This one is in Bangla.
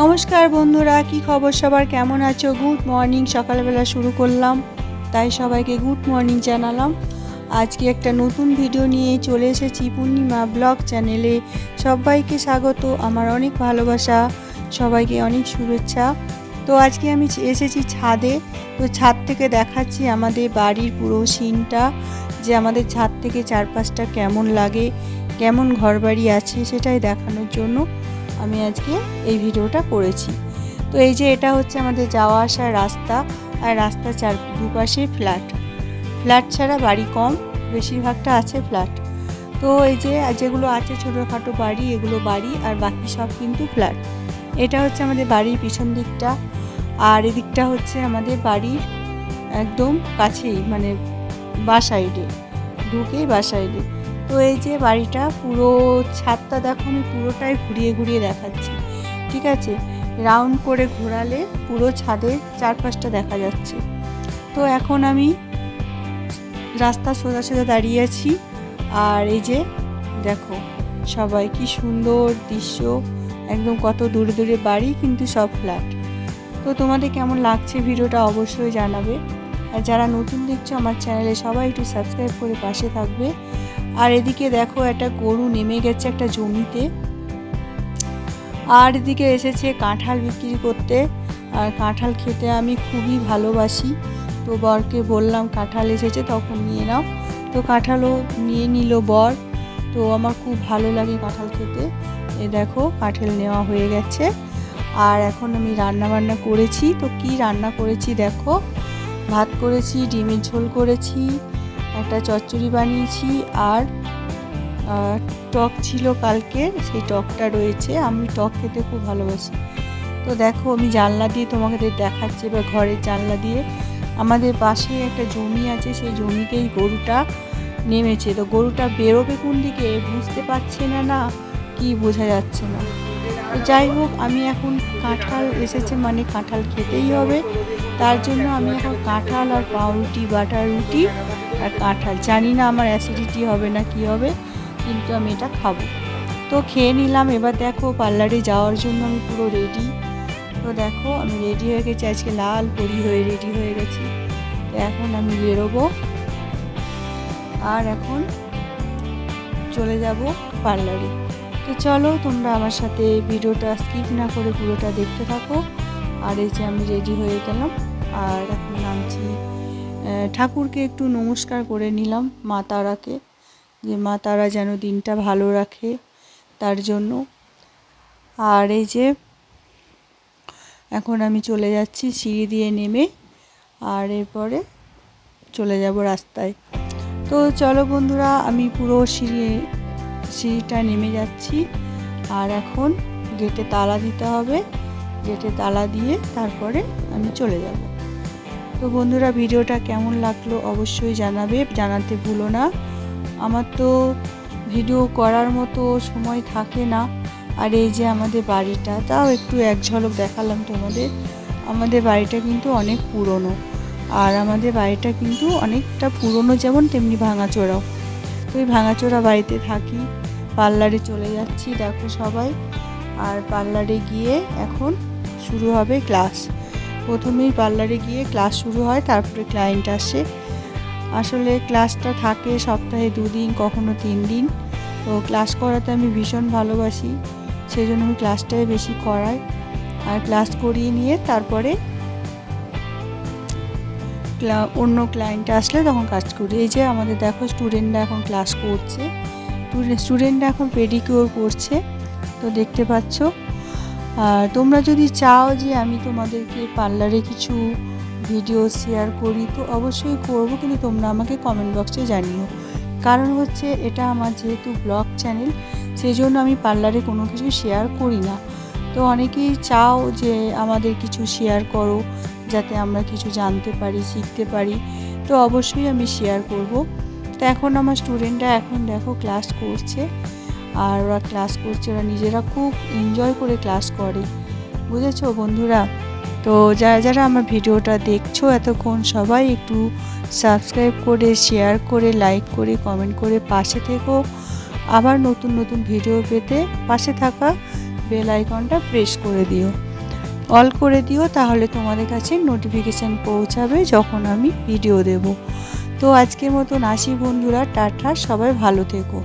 নমস্কার বন্ধুরা, কি খবর সবার? কেমন আছো? গুড মর্নিং সকালবেলা শুরু করলাম। তাই সবাইকে গুড মর্নিং জানালাম। আজকে একটা নতুন ভিডিও নিয়ে চলে এসেছি পূর্ণিমা ব্লগ চ্যানেলে সবাইকে স্বাগত, আমার অনেক ভালোবাসা, সবাইকে অনেক শুভেচ্ছা। তো আজকে আমি এসেছি ছাদে। তো ছাদ থেকে দেখাচ্ছি আমাদের বাড়ির পুরো সিনটা যে আমাদের ছাদ থেকে চারপাশটা কেমন লাগে, কেমন ঘরবাড়ি আছে সেটাই দেখানোর জন্য। আমি আজকে এই ভিডিওটা করেছি। তো এই যে এটা হচ্ছে আমাদের যাওয়া আসার রাস্তা আর রাস্তার চার দুপাশে ফ্ল্যাট। ফ্ল্যাট ছাড়া বাড়ি কম, বেশিরভাগটা আছে ফ্ল্যাট। তো এই যে যেগুলো আছে ছোটোখাটো বাড়ি, এগুলো বাড়ি আর বাকি সব কিন্তু ফ্ল্যাট। এটা হচ্ছে আমাদের বাড়ির পিছন দিকটা। আর এদিকটা হচ্ছে আমাদের বাড়ির একদম কাছেই মানে বা সাইডে। ঢুকেই বা সাইডে। তো এই যে বাড়িটা, পুরো ছাদটা দেখো, আমি পুরোটাই ঘুরিয়ে ঘুরিয়ে দেখাচ্ছি। ঠিক আছে? রাউন্ড করে ঘোরালে পুরো ছাদের চারপাশটা দেখা যাচ্ছে। তো এখন আমি রাস্তা সোজা সোজা দাঁড়িয়ে আছি। আর এই যে, দেখো, সবাই কি সুন্দর দৃশ্য। একদম কত দূরে দূরে বাড়ি, কিন্তু সব ফ্ল্যাট। তো তোমাদের কেমন লাগছে ভিডিওটা অবশ্যই জানাবে। আর যারা নতুন দেখছ আমার চ্যানেলে সবাই একটু সাবস্ক্রাইব করে পাশে থাকবে। আর এদিকে দেখো একটা গরু নেমে গেছে একটা জমিতে। আর এদিকে এসেছে কাঁঠাল বিক্রি করতে। আর কাঁঠাল খেতে আমি খুবই ভালোবাসি। তো বরকে বললাম, কাঁঠাল এসেছে, তখন নিয়ে নাও। তো কাঁঠালও নিয়ে নিল বর। তো আমার খুব ভালো লাগে কাঁঠাল খেতে। এ দেখো, কাঁঠাল নেওয়া হয়ে গেছে। আর এখন আমি রান্না বান্না করেছি। তো কি রান্না করেছি দেখো? ভাত করেছি, ডিমের ঝোল করেছি। একটা চচ্চড়ি বানিয়েছি আর টক ছিল কালকের সেই টকটা রয়েছে। আমি টক খেতে খুব ভালোবাসি। তো দেখো, আমি জানলা দিয়ে তোমাকে দেখাচ্ছি এবার ঘরের জানলা দিয়ে। আমাদের পাশে একটা জমি আছে, সেই জমিতেই গরুটা নেমেছে। তো গরুটা বেরোবে কোন দিকে? বুঝতে পারছে না না, কি বোঝা যাচ্ছে না। যাই হোক, আমি এখন কাঁঠাল এসেছে মানে কাঁঠাল খেতেই হবে। তার জন্য আমি এখন কাঁঠাল আর পাউরুটি, বাটার রুটি আর কাঁঠাল। জানি না আমার অ্যাসিডিটি হবে না কি হবে, কিন্তু আমি এটা খাব। তো খেয়ে নিলাম, এবার দেখো পার্লারে যাওয়ার জন্য আমি পুরো রেডি তো দেখো, আমি রেডি হয়ে গেছি, আজকে লাল পরি হয়ে রেডি হয়ে গেছি। তো এখন আমি বেরোবো। আর এখন চলে যাব পার্লারে। তো চলো, তোমরা আমার সাথে ভিডিওটা স্কিপ না করে পুরোটা দেখতে থাকো। আর এই যে আমি রেডি হয়ে গেলাম। আর এখন নামছি ঠাকুরকে একটু নমস্কার করে নিলাম মা তারাকে, যে মা তারা যেন দিনটা ভালো রাখে তার জন্য। আর এই যে এখন আমি চলে যাচ্ছি, সিঁড়ি দিয়ে নেমে। আর এরপরে চলে যাব রাস্তায়। তো চলো বন্ধুরা, আমি পুরো সিঁড়ি সিঁড়িটা নেমে যাচ্ছি। আর এখন গেটে তালা দিতে হবে। গেটে তালা দিয়ে তারপরে আমি চলে যাব। তো বন্ধুরা, ভিডিওটা কেমন লাগল অবশ্যই জানাবে। জানাতে ভুলো না। আমার তো ভিডিও করার মতো সময় থাকে না। আর এই যে আমাদের বাড়িটা, তাও একটু এক ঝলক দেখালাম তোমাদের। আমাদের বাড়িটা কিন্তু অনেক পুরনো। আর আমাদের বাড়িটা কিন্তু অনেকটা পুরনো, যেমন তেমনি ভাঙাচোরাও। তো ওই ভাঙাচোরা বাড়িতে থাকি। পার্লারে চলে যাচ্ছি, দেখো সবাই। আর পার্লারে গিয়ে এখন শুরু হবে ক্লাস। প্রথমেই পার্লারে গিয়ে ক্লাস শুরু হয়, তারপরে ক্লায়েন্ট আসে। আসলে ক্লাসটা থাকে সপ্তাহে দুদিন, কখনো তিন দিন তো ক্লাস করাতে আমি ভীষণ ভালোবাসি সেই জন্য আমি ক্লাসটাই বেশি করাই। আর ক্লাস করিয়ে নিয়ে তারপরে অন্য ক্লায়েন্ট আসলে তখন কাজ করি। এই যে আমাদের দেখো স্টুডেন্টরা এখন ক্লাস করছে। স্টুডেন্টরা এখন পেডিকিওর করছে, তো দেখতে পাচ্ছ। আর তোমরা যদি চাও যে আমি তোমাদেরকে পার্লারে কিছু ভিডিও শেয়ার করি, তো অবশ্যই করব, কিন্তু তোমরা আমাকে কমেন্ট বক্সে জানিও। কারণ হচ্ছে এটা আমার যেহেতু ব্লগ চ্যানেল সেই জন্য আমি পার্লারে কোনো কিছু শেয়ার করি না। তো অনেকেই চাও যে আমাদের কিছু শেয়ার করো, যাতে আমরা কিছু জানতে পারি, শিখতে পারি, তো অবশ্যই আমি শেয়ার করব। তো এখন আমার স্টুডেন্টরা এখন দেখো ক্লাস করছে। আর ওরা ক্লাস করছে, ওরা নিজেরা খুব এনজয় করে ক্লাস করে। বুঝেছ বন্ধুরা? তো যারা যারা আমার ভিডিওটা দেখছ এতক্ষণ সবাই একটু সাবস্ক্রাইব করে শেয়ার করে লাইক করে কমেন্ট করে পাশে থেকো। আবার নতুন নতুন ভিডিও পেতে পাশে থাকা বেল আইকনটা প্রেস করে দিও। অল করে দিও, তাহলে তোমাদের কাছে নোটিফিকেশান পৌঁছাবে যখন আমি ভিডিও দেব। তো আজকের মতন আসি বন্ধুরা টাটা সবাই ভালো থেকো।